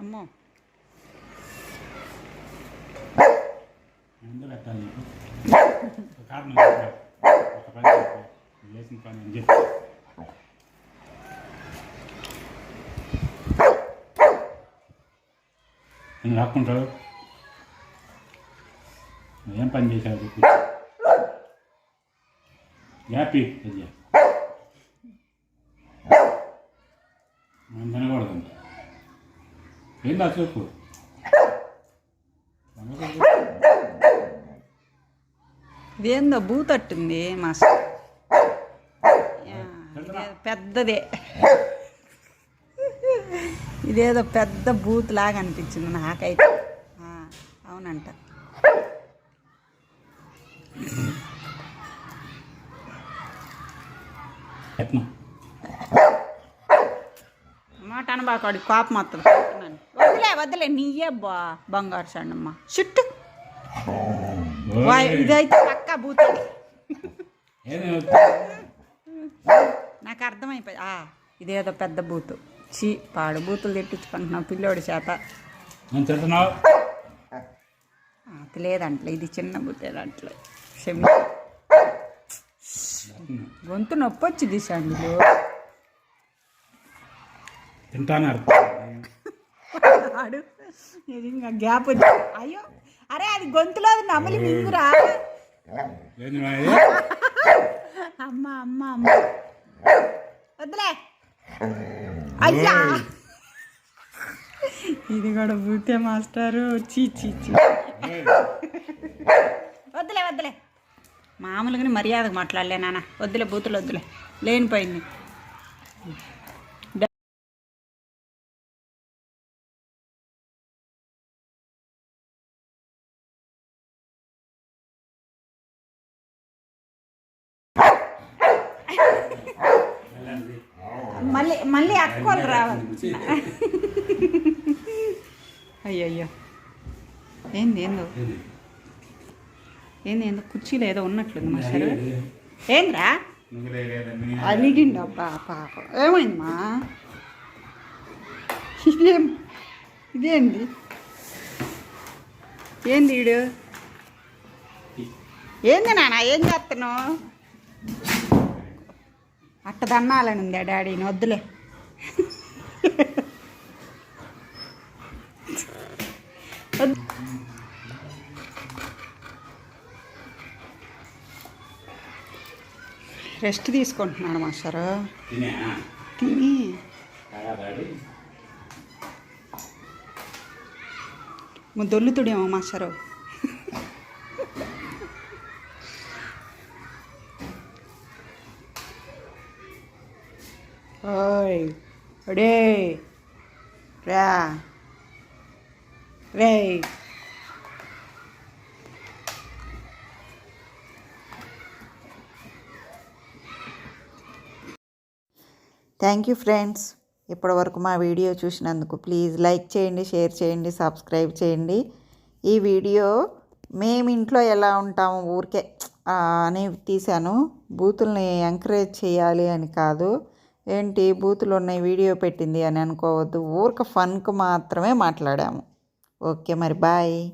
అమ్మో ముందు పెట్టాలి నీకు ఒక కారణం చెప్పు. ఒక పని చెప్పు. నువ్వు చేసిన పని అని చెప్పు నేను రాక్కుంటావు నువ్వేం పని చేసావు చెప్పు హ్యాపీ ఏందా చెప్పు ఇదేందో మాస్టర్? యా, ఇదేదో పెద్దదే. ఇదేదో పెద్ద బూత్ లాగా అనిపించింది నాకైతే. అవునంట. మాట అనబాకాడి కోపం వస్తుంది వదిలే వదిలే. నీయే బా బంగారు సండమ్మ చుట్టూ. ఇదైతే పక్క బూత్. ఏదైనా నాకు అర్థమైపోయి ఆ, ఇదేదో పెద్ద బూతు. చీ పాడు బూతులు తెప్పించుకుంటున్నావు పిల్లోడి చేత. అది లేదంటలే ఇది చిన్న బూతే దాంట్లో. క్షమి గొంతు నొప్పి వచ్చి దిశండిలో తింటాను అర్థం. ఆడు నిజంగా గ్యాప్ వచ్చి అయ్యో అరే అది గొంతులో అది నమలి మింగురా? అమ్మ అమ్మ అమ్మ. వద్దులే. అయ్యా. ఇది కూడా బూతే మాస్టారు. చీ చీ చీ. వద్దులే వద్దులే. మామూలుగానే మర్యాదగా మాట్లాడలే నాన్న. వద్దులే బూతులు వద్దులే. లేనిపోయింది. మళ్ళీ మళ్ళీ అక్కోలు రావాలి అయ్యయ్యో. ఏంది ఏందో? ఏది? ఏంది కుర్చీలో ఏదో ఉన్నట్లుంది మా సరే. ఏది? ఏంద్రా? అలిగిండు అబ్బా పాపం. ఏమైందమ్మా? ఇదేం ఇదేంది? ఏంది ఈడు? ఏంది నాన్న ఏం చేస్తున్నావు? అట్ట దన్నాలని ఉందా డాడీని వద్దులే. వద్దు. రెస్ట్ తీసుకుంటున్నాడు మాస్టరు తినే దొల్లుతుడేమో మాస్టరు ఓయ్ ఒడే రా రే థ్యాంక్ యూ ఫ్రెండ్స్ ఇప్పటివరకు మా వీడియో చూసినందుకు ప్లీజ్ లైక్ చేయండి షేర్ చేయండి సబ్స్క్రైబ్ చేయండి. ఈ వీడియో మేము ఇంట్లో ఎలా ఉంటాము ఊరికే ఆ, అని తీశాను. బూతుల్ని ఎంకరేజ్ చేయాలి అని కాదు. ఏంటి బూతులు ఉన్నాయి వీడియో పెట్టింది అని అనుకోవద్దు. ఊరిక ఫన్కు మాత్రమే మాట్లాడాము. ఓకే మరి బాయ్.